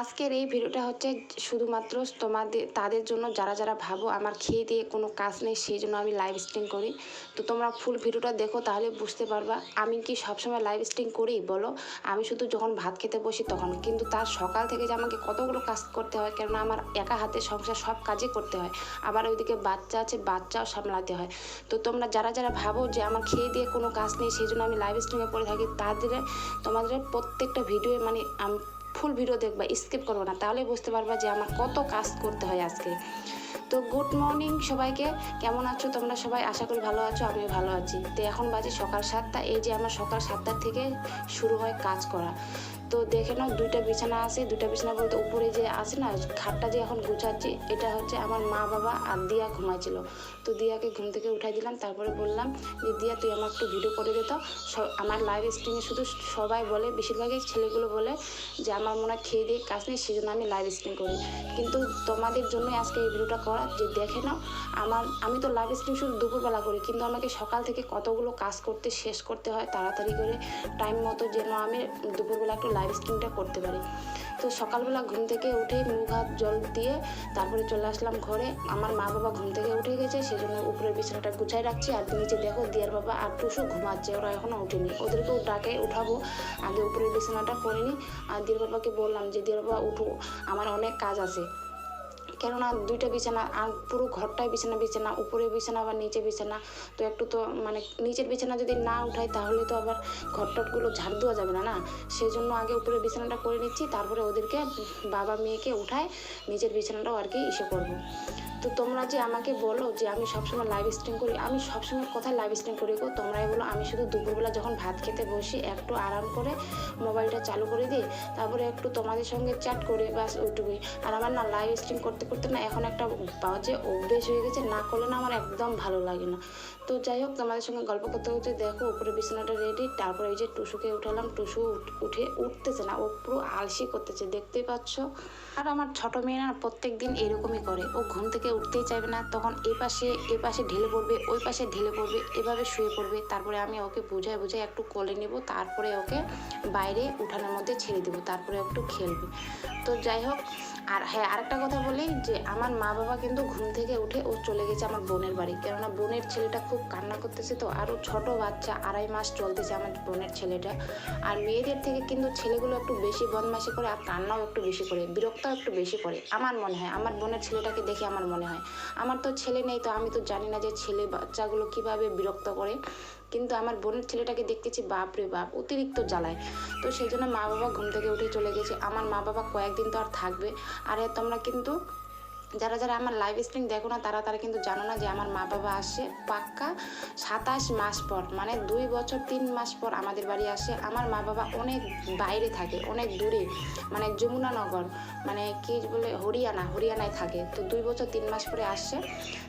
আজকের এই ভিডিওটা হচ্ছে শুধুমাত্র তোমাদের, তাদের জন্য যারা যারা ভাবো আমার খেয়ে দিয়ে কোনো কাজ নেই, সেই জন্য আমি লাইভ স্ট্রিম করি। তো তোমরা ফুল ভিডিওটা দেখো, তাহলে বুঝতে পারবা আমি কি সবসময় লাইভ স্ট্রিম করি, বলো? আমি শুধু যখন ভাত খেতে বসি তখন। কিন্তু তার সকাল থেকে যে আমাকে কতগুলো কাজ করতে হয়, কেননা আমার একা হাতে সংসার সব কাজই করতে হয়। আবার ওইদিকে বাচ্চা আছে, বাচ্চাও সামলাতে হয়। তো তোমরা যারা যারা ভাবো যে আমার খেয়ে দিয়ে কোনো কাজ নেই, সেই জন্য আমি লাইভ স্ট্রিমে পড়ে থাকি, তাদের, তোমাদের প্রত্যেকটা ভিডিও মানে আমি ফুল ভিডিও দেখবা স্কিপ করব না। তাহলে বুঝতে পারবা যে আমার কত কাজ করতে হয় আজকে। তো গুড মর্নিং সবাইকে। কেমন আছো তোমরা সবাই? আশা করি ভালো আছো, আমিও ভালো আছি। তো এখন বাজে সকাল সাতটা। এই যে আমার সকাল সাতটার থেকে শুরু হয় কাজ করা। তো দেখে নাও, দুইটা বিছানা আছে। দুইটা বিছানা বলতে উপরে যে আছে না, খাটটা যে এখন গুছাচ্ছি, এটা হচ্ছে আমার মা, বাবা আর দিয়া ঘুমাইছিল। তো দিয়াকে ঘুম থেকে উঠাই দিলাম, তারপরে বললাম যে, দিয়া, তুই আমার একটু ভিডিও করে দিত আমার লাইভ স্ট্রিমে শুধু সবাই বলে, বেশিরভাগই ছেলেগুলো বলে যে, আমার মনে হয় খেয়ে দিয়ে কাজ নেই সেই জন্য আমি লাইভ স্ট্রিম করি। কিন্তু তোমাদের জন্যই আজকে এই ভিডিওটা করা, যে দেখে নাও, আমার, আমি তো লাইভ স্ট্রিম শুধু দুপুরবেলা করি, কিন্তু আমাকে সকাল থেকে কতগুলো কাজ করতে, শেষ করতে হয়, তাড়াতাড়ি করে টাইম মতো যেন আমি দুপুরবেলা একটু লাইভ স্ট্রিমটা করতে পারি। তো সকালবেলা ঘুম থেকে উঠে মুখ হাত জল দিয়ে তারপরে চলে আসলাম ঘরে। আমার মা বাবা ঘুম থেকে উঠে গেছে সেই জন্য উপরের বিছানাটা গুছাই রাখছি। আর নিচে দেখো, দিয়ার বাবা আর টুসু ঘুমাচ্ছে, ওরা এখনও উঠেনি ওদেরকেও ডাকে, উঠাবো। আগে উপরের বিছানাটা করে নিই আর দিয়ার বাবাকে বললাম যে, দিয়ার বাবা, উঠো। আমার অনেক কাজ আছে। কেননা দুইটা বিছানা, আর পুরো ঘরটাই বিছানা বিছানা উপরে বিছানা বা নিচে বিছানা। তো একটু তো মানে নিচের বিছানা যদি না উঠাই, তাহলে তো আবার ঘরটটগুলো ঝাড় দেওয়া যাবে না না? সেই জন্য আগে উপরে বিছানাটা করে নিচ্ছি, তারপরে ওদেরকে বাবা মেয়েকে উঠায় নিজের বিছানাটাও আর কি ইসে করব। তো তোমরা যে আমাকে বলো যে আমি সবসময় লাইভ স্ট্রিম করি, আমি সবসময় কোথায় লাইভ স্ট্রিম করি গো? তোমরাই বলো, আমি শুধু দুপুরবেলা যখন ভাত খেতে বসি, একটু আরাম করে মোবাইলটা চালু করে দিই তারপরে একটু তোমাদের সঙ্গে চ্যাট করি বাস ওইটুকুই। আর আমার না লাইভ স্ট্রিম করতে করতে না এখন একটা বাজে অভ্যেস হয়ে গেছে, না করলে না আমার একদম ভালো লাগে না। তো যাই হোক, তোমাদের সঙ্গে গল্প করতে করতে দেখো, উপরে বিছানাটা রেডি তারপরে এই যে টুসুকে উঠালাম, টুসু উঠে উঠতেছে না, ও পুরো আলসি করতেছে, দেখতেই পাচ্ছ? আর আমার ছোট মেয়ে না প্রত্যেক দিন এরকমই করে, ও ঘুম থেকে উঠতেই চাইবে না। তখন এ পাশে এ পাশে ঢেলে পড়বে, ওই পাশে ঢেলে পড়বে, এভাবে শুয়ে পড়বে। তারপরে আমি ওকে বোঝায় বোঝায় একটু কোলে নেব, তারপরে ওকে বাইরে উঠানের মধ্যে ছেড়ে দেবো, তারপরে একটু খেলবে। তো যাই হোক আর হ্যাঁ আরেকটা কথা বলি যে আমার মা বাবা কিন্তু ঘুম থেকে উঠে ও চলে গেছে আমার বোনের বাড়ি। কেননা বোনের ছেলেটা খুব কান্না করতেছে তো আরও ছোট বাচ্চা আড়াই মাস চলতেছে আমার বোনের ছেলেটা। আর মেয়েদের থেকে কিন্তু ছেলেগুলো একটু বেশি বদমাশি করে আর কান্নাও একটু বেশি করে, বিরক্তও একটু বেশি করে, আমার মনে হয়। আমার বোনের ছেলেটাকে দেখে আমার মনে হয়। আমার তো ছেলে নেই তো আমি তো জানি না যে ছেলে বাচ্চাগুলো কীভাবে বিরক্ত করে। কিন্তু আমার বোনের ছেলেটাকে দেখতেছি, বাপ রে বাপ, অতিরিক্ত জ্বালায়। তো সেই জন্য মা বাবা ঘুম থেকে উঠে চলে গেছে। আমার মা বাবা কয়েকদিন তো আর থাকবে। আর তোমরা কিন্তু, যারা যারা আমার লাইভ স্ট্রিম দেখো না, তারা তারা কিন্তু জানো না যে আমার মা বাবা আসে পাক্কা সাতাশ মাস পর মানে দুই বছর তিন মাস পর আমাদের বাড়ি আসে। আমার মা বাবা অনেক বাইরে থাকে, অনেক দূরে মানে যমুনানগর মানে কি বলে, হরিয়ানা, হরিয়ানায় থাকে। তো দুই বছর তিন মাস পরে আসছে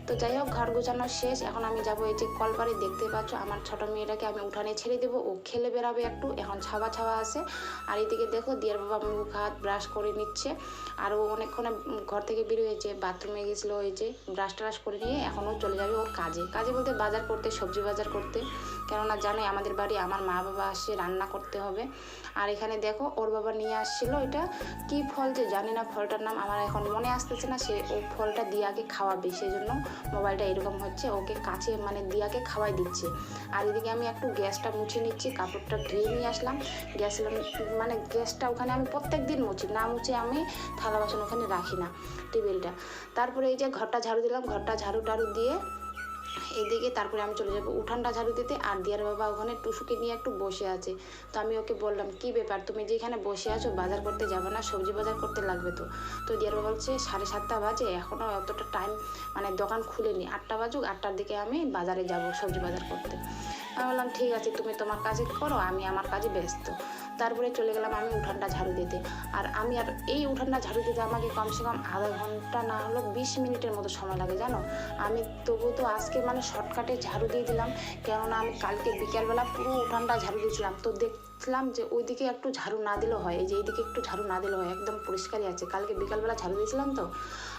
তো যাই হোক, ঘর গোছানো শেষ। এখন আমি যাব এই যে কলপারে। দেখতে পাচ্ছ, আমার ছোট মেয়েটাকে আমি উঠানে ছেড়ে দেবো। ও খেলে বেরাবে একটু। এখন ছাওয়া ছাওয়া আছে। আর এইদিকে দেখো, দিয়ার বাবা মুখ হাত ব্রাশ করে নিচ্ছে। আর ও অনেকক্ষণে ঘর থেকে বের হয়েছে বাথরুমে গেছিল, ওই যে ব্রাশ ট্রাশ করে নিয়ে এখনও চলে যাবে ওর কাজে। কাজে বলতে বাজার করতে, সবজি বাজার করতে। কেননা জানে আমাদের বাড়ি আমার মা বাবা আসছে রান্না করতে হবে। আর এখানে দেখো ওর বাবা নিয়ে আসছিল এটা। কি ফল যে জানি না ফলটার নাম আমার এখন মনে আসতেছে না, সে ও ফলটা দিয়াকে খাওয়াবে। সেই জন্য মোবাইলটা এরকম হচ্ছে, ওকে কাছে মানে দিয়াকে খাওয়াই দিচ্ছে। আর এদিকে আমি একটু গ্যাসটা মুছে নিচ্ছি, কাপড়টা ধুয়ে নিয়ে আসলাম। গ্যাস মানে গ্যাসটা ওখানে আমি প্রত্যেক দিন মুছি, না মুছে আমি থালা বাসন ওখানে রাখি না টেবিলটা। তারপরে এই যে ঘরটা ঝাড়ু দিলাম, ঘরটা ঝাড়ু টাড়ু দিয়ে এদিকে তারপরে আমি চলে যাব উঠানটা ঝাড়ু দিতে আর দিয়ার বাবা ওখানে টুসুকে নিয়ে একটু বসে আছে। তো আমি ওকে বললাম, কি ব্যাপার? তুমি যেখানে বসে আছো, বাজার করতে যাবে না? সবজি বাজার করতে লাগবে তো? তো দিয়ার বাবা বলছে, সাড়ে সাতটা বাজে এখনও অতটা টাইম মানে দোকান খুলেনি। আটটা বাজুক, আটটার দিকে আমি বাজারে যাব সবজি বাজার করতে। আমি বললাম, ঠিক আছে, তুমি তোমার কাজে করো, আমি আমার কাজে ব্যস্ত। তারপরে চলে গেলাম আমি উঠানটা ঝাড়ু দিতে। আর আমি আর এই উঠানটা ঝাড়ু দিতে আমাকে কমসে কম আধা ঘণ্টা না হলো বিশ মিনিটের মতো সময় লাগে, জানো? আমি তবু তো আজকে মানে শর্টকাটে ঝাড়ু দিয়ে দিলাম, কেননা আমি কালকে বিকেলবেলা পুরো উঠানটা ঝাড়ু দিয়েছিলাম। তো দেখলাম যে ওইদিকে একটু ঝাড়ু না দিলেও হয়, এই যে এইদিকে একটু ঝাড়ু না দিলেও হয়, একদম পরিষ্কারই আছে। কালকে বিকালবেলা ঝাড়ু দিয়েছিলাম তো,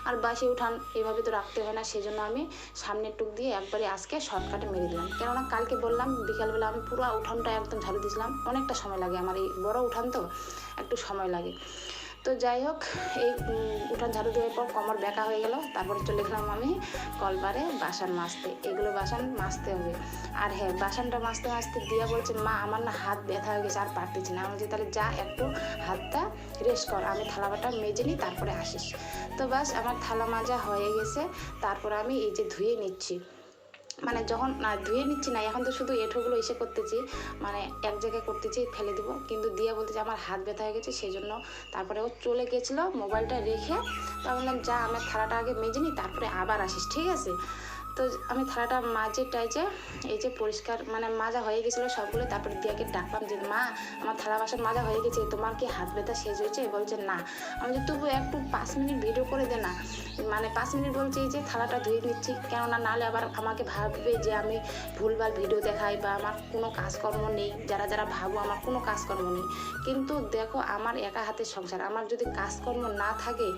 আর বাসে উঠান এভাবে তো রাখতে হয় না, সেজন্য আমি সামনের টুক দিয়ে একবারে আজকে শর্টকাটে মেরে দিলাম। কেননা কালকে বললাম বিকালবেলা আমি পুরো উঠানটা একদম ঝাড়ু দিয়েছিলাম, অনেকটা সময় লাগে আমার এই বড় উঠান তো, একটু সময় লাগে। তো যাই হোক, এই উঠান ঝাড়ু দেওয়ার পর কমর ব্যাকা হয়ে গেল। তারপরে চলে গেলাম আমি কলবারে বাসন মাজতে। এগুলো বাসন মাজতে হবে। আর হ্যাঁ বাসনটা মাজতে মাজতে দিয়া বলছে মা, আমার না হাত ব্যথা হয়ে গেছে, আর পারতেছি না। আমি বলছি, তাহলে যা একটু হাতটা রেস্ট কর। আমি থালা বাটা মেজে নিই, তারপরে আসিস। তো বাস, আমার থালা মাজা হয়ে গেছে। তারপরে আমি এই যে ধুয়ে নিচ্ছি। মানে যখন ধুয়ে নিচ্ছি না, এখন তো শুধু এঁঠোগুলো এসে করতেছি মানে এক জায়গায় করতেছি, ফেলে দেবো। কিন্তু দিয়া বলতেছে আমার হাত ব্যথা হয়ে গেছে সেই জন্য তারপরে ও চলে গেছিল মোবাইলটা রেখে। তো বললাম, যা, আমার থালাটা আগে মেজে নিই তারপরে আবার আসিস, ঠিক আছে? তো আমি থালাটা মাঝে টাইজে এই যে পরিষ্কার মানে মাজা হয়ে গেছিল সবগুলো, তারপরে দিয়াকে ডাকলাম যে, মা, আমার থালা বাসন মাজা হয়ে গেছে, তোমার কি হাত ব্যথা শেষ হয়েছে? বলছে, না। আমি যে তবু একটু পাঁচ মিনিট ভিডিও করে দে না। মানে পাঁচ মিনিট বলছে যে থালাটা ধুয়ে নিচ্ছি, কেননা নাহলে আবার আমাকে ভাববে যে আমি ভুলভাল ভিডিও দেখাই বা আমার কোনো কাজকর্ম নেই, যারা যারা ভাবো আমার কোনো কাজকর্ম নেই। কিন্তু দেখো, আমার একা হাতের সংসার, আমার যদি কাজকর্ম না থাকে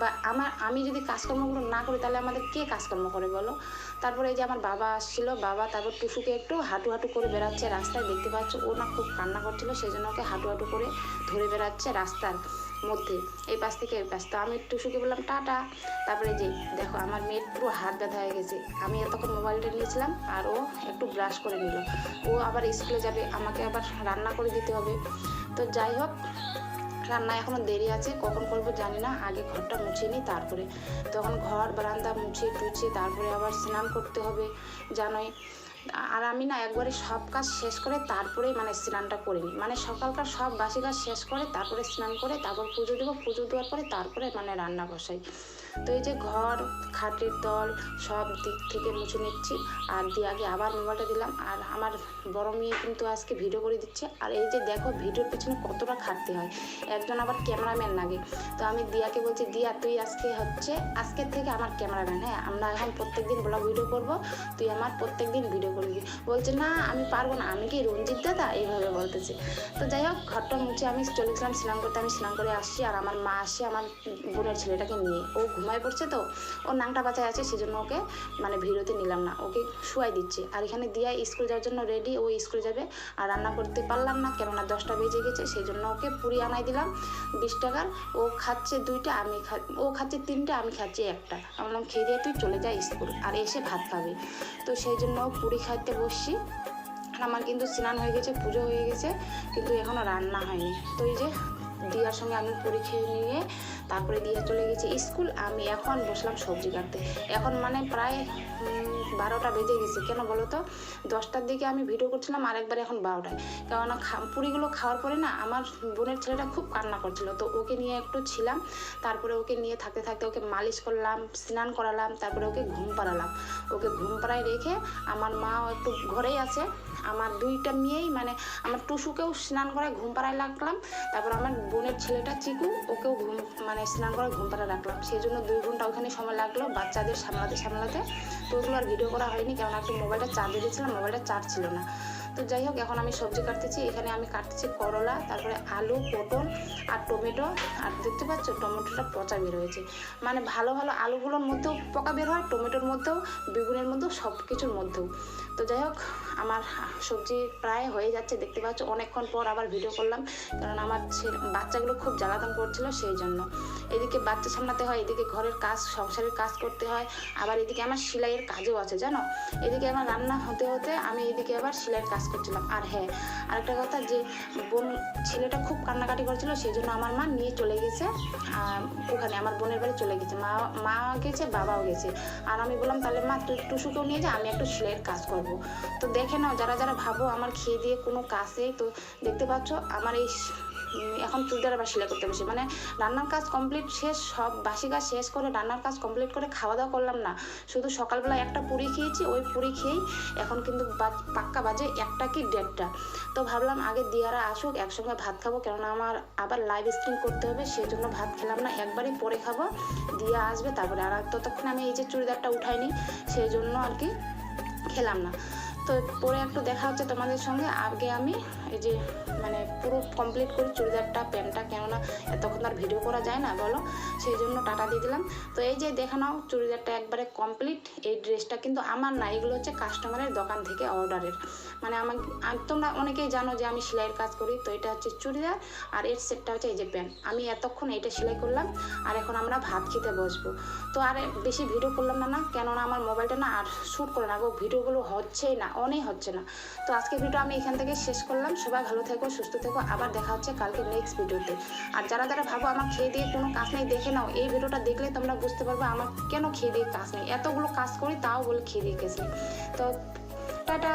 বা আমার, আমি যদি কাজকর্মগুলো না করি, তাহলে আমাদের কে কাজকর্ম করে বলো? তারপরে এই যে আমার বাবা আসছিল, বাবা তারপর টুসুকে একটু হাঁটু হাঁটু করে বেড়াচ্ছে রাস্তায়, দেখতে পাচ্ছ ও না খুব কান্না করছিল সেই জন্য ওকে হাঁটু হাঁটু করে ধরে বেড়াচ্ছে রাস্তার মধ্যে, এই পাশ থেকে এই পাশ। তো আমি টুসুকে বললাম, টাটা। তারপরে যে, দেখো আমার মেয়ের পুরো হাত ব্যথা হয়ে গেছে। আমি এতক্ষণ মোবাইলটা নিয়েছিলাম আর ও একটু ব্রাশ করে নিল। ও আবার স্কুলে যাবে, আমাকে আবার রান্না করে দিতে হবে। তো যাই হোক রান্না এখনও দেরি আছে, কখন করব জানি না, আগে ঘরটা মুছিয়ে নিই তারপরে। তখন ঘর, বারান্দা মুছিয়ে টুছিয়ে তারপরে আবার স্নান করতে হবে, জানোই। আর আমি না একবারে সব কাজ শেষ করে তারপরে মানে স্নানটা করে নিই। মানে সকালকার সব বাসি কাজ শেষ করে তারপরে স্নান করে তারপর পুজো দেবো, পুজো দেওয়ার পরে তারপরে মানে রান্না বসাই। তো এই যে ঘর, খাটের তল সব দিক থেকে মুছে নিচ্ছি আর দিয়ে আগে আবার মোবাইলটা দিলাম। আর আমার বড় মেয়ে কিন্তু আজকে ভিডিও করে দিচ্ছে। আর এই যে দেখো ভিডিওর পিছনে কতটা খাটতে হয়। একজন আবার ক্যামেরাম্যান লাগে। তো আমি দিয়াকে বলছি, দিয়া, তুই আজকে হচ্ছে, আজকের থেকে আমার ক্যামেরাম্যান হ্যাঁ? আমরা এখন প্রত্যেক দিন ব্লগ ভিডিও করব, তুই আমার প্রত্যেক দিন ভিডিও করবি বলছে, না, আমি পারব না। আমি কি রঞ্জিত দাদা? এইভাবে বলতেছে। তো যাই হোক, ঘরটা মুছে আমি চলেছিলাম স্নান করতে আমি স্নান করে আসছি আর আমার মা আসছে আমার বোনের ছেলেটাকে নিয়ে। ও ঘুমায় পড়ছে তো। ও নাংটা বাঁচায় আছে, সেজন্য ওকে মানে ভিডিওতে নিলাম না। ওকে শুয়াই দিচ্ছে। আর এখানে দিয়া স্কুল যাওয়ার জন্য রেডি ও স্কুলে যাবে। আর রান্না করতে পারলাম না, কেননা দশটা বেজে গেছে সেই জন্য ওকে পুরি আনাই দিলাম। বিশ টাকার। ও খাচ্ছে দুইটা, আমি ও খাচ্ছে তিনটা, আমি খাচ্ছি একটা। আমি খেয়ে দিয়ে তুই চলে যা স্কুল। আর এসে ভাত খাবে। তো সেই জন্য পুরি খাইতে বসছি। আর আমার কিন্তু স্নান হয়ে গেছে, পুজো হয়ে গেছে, কিন্তু এখনও রান্না হয়নি। তো এই যে দিয়ার সঙ্গে আমি পুরি খেয়ে নিয়ে তারপরে দিয়া চলে গেছি স্কুল। আমি এখন বসলাম সবজি কাটতে। এখন মানে প্রায় বারোটা বেজে গেছে। কেন বলো তো? দশটার দিকে আমি ভিডিও করছিলাম, আর একবার এখন বারোটায়। কেননা পুরিগুলো খাওয়ার পরে না আমার বোনের ছেলেটা খুব কান্না করছিল। তো ওকে নিয়ে একটু ছিলাম, তারপরে ওকে নিয়ে থাকতে থাকতে ওকে মালিশ করলাম, স্নান করালাম, তারপরে ওকে ঘুম পাড়ালাম। ওকে ঘুম পাড়ায় রেখে আমার মাও একটু ঘরেই আছে। আমার দুইটা মেয়েই মানে আমার টুসুকেও স্নান করায় ঘুম পাড়ায় রাখলাম, তারপর আমার বোনের ছেলেটা চিকু, ওকেও ঘুম মানে স্নান করে ঘুম পাড়ায় রাখলাম। সেই জন্য দুই ঘণ্টা ওখানে সময় লাগল বাচ্চাদের সামলাতে সামলাতে। তো ওগুলো আর ভিডিও করা হয়নি কারণ একটু মোবাইলটা চার্জে দিয়েছিলাম, মোবাইলটা চার্জ ছিল না। তো যাই হোক, এখন আমি সবজি কাটতেছি। এখানে আমি কাটতেছি করলা, তারপরে আলু, পটল আর টমেটো। আর দেখতে পাচ্ছ, টমেটোটা পচা বের হয়েছে। মানে ভালো ভালো আলুগুলোর মধ্যেও পোকা বের হয়, টমেটোর মধ্যেও, বেগুনের মধ্যেও সব কিছুর মধ্যেও। তো যাই হোক, আমার সবজি প্রায় হয়ে যাচ্ছে। দেখতে পাচ্ছ, অনেকক্ষণ পর আবার ভিডিও করলাম, কারণ আমার বাচ্চাগুলো খুব জ্বালাতন করছিল সেই জন্য। এদিকে বাচ্চা সামলাতে হয়, এদিকে ঘরের কাজ, সংসারের কাজ করতে হয়, আবার এদিকে আমার সেলাইয়ের কাজও আছে, জানো? এদিকে আমার রান্না হতে হতে আমি এদিকে আবার সেলাইয়ের কাজ করছিলাম। আর হ্যাঁ আরেকটা কথা যে, বোন, ছেলেটা খুব কান্নাকাটি করছিল সেই জন্য আমার মা নিয়ে চলে গেছে ওখানে আমার বোনের বাড়ি চলে গেছে। মা মা গেছে, বাবাও গেছে। আর আমি বললাম, তাহলে মা, তুই টুসুকেও নিয়ে যা, আমি একটু সেলাইয়ের কাজ করব। তো দেখে নাও, যারা যারা ভাবো আমার খেয়ে দিয়ে কোনো কাজ নেই তো দেখতে পাচ্ছ আমার এই এখন চুড়িদার আবার সেলাই করতে বসে। মানে রান্নার কাজ কমপ্লিট শেষ, সব বাসি কাজ শেষ করে রান্নার কাজ কমপ্লিট করে খাওয়া দাওয়া করলাম না। শুধু সকালবেলা একটা পুরি খেয়েছি, ওই পুরি খেয়েই এখন কিন্তু পাক্কা বাজে একটা কি দেড়টা? তো ভাবলাম আগে দিয়ারা আসুক, একসঙ্গে ভাত খাব। কেননা আমার আবার লাইভ স্ট্রিম করতে হবে, সেজন্য ভাত খেলাম না। একবারই পরে খাব। দিয়া আসবে, তারপরে আর ততক্ষণ আমি এই যে চুড়িদারটা উঠাইনি সেই জন্য আর কি খেলাম না। তো পরে একটু দেখা হচ্ছে তোমাদের সঙ্গে। আগে আমি এই যে মানে পুরো কমপ্লিট করি চুড়িদারটা, প্যান্টটা কেননা এতক্ষণ আর ভিডিও করা যায় না বলো, সেই জন্য টাটা দিয়ে দিলাম। তো এই যে দেখে নাও, চুড়িদারটা একবারে কমপ্লিট এই ড্রেসটা কিন্তু আমার না, এগুলো হচ্ছে কাস্টমারের দোকান থেকে অর্ডারের মানে আমার তোমরা অনেকেই জানো যে আমি সেলাইয়ের কাজ করি, তো এটা হচ্ছে চুড়িদার আর এর সেটটা হচ্ছে এই যে প্যান্ট আমি এতক্ষণ এইটা সেলাই করলাম আর এখন আমরা ভাত খেতে বসবো। তো আর বেশি ভিডিও করলাম না না, কেননা আমার মোবাইলটা না আর শ্যুট করে না গো, ভিডিওগুলো হচ্ছেই না অনেক হচ্ছে না। তো আজকে ভিডিও আমি এখান থেকে শেষ করলাম সবাই ভালো থেকো, সুস্থ থেকো। আবার দেখা হচ্ছে কালকে নেক্সট ভিডিওতে আর যারা যারা ভাবো আমার খেয়ে দিয়ে কোনো কাজ নেই, দেখে নাও। এই ভিডিওটা দেখলে তোমরা বুঝতে পারবে আমার কেন খেয়ে দিয়ে কাজ নেই। এতগুলো কাজ করি, তাও বলে খেয়ে দিয়ে গেছি তো, টাটা।